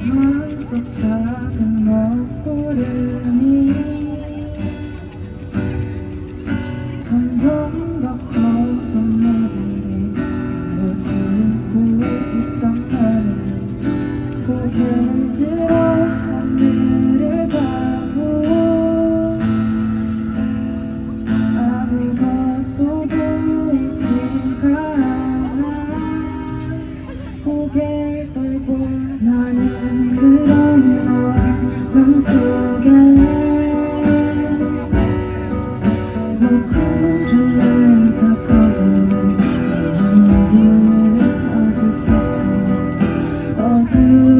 속 작은 먹구름이 점점 더 커져 모든 게 무너지고 있던 나는 고개를 들어 하늘을 봐도 아무것도 보이지가 않아. 고개를 나는 그런 너맘 속에 먹구름을 닦아도 눈물은 아주 작고 어두웠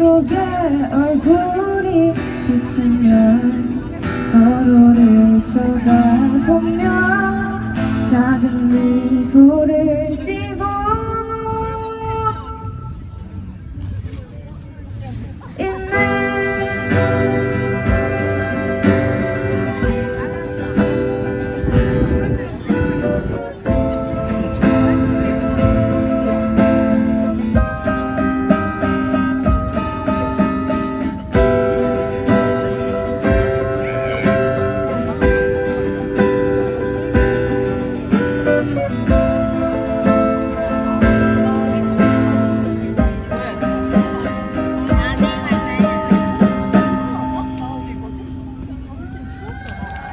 속에 얼굴이 비추면 서로를 쳐다보며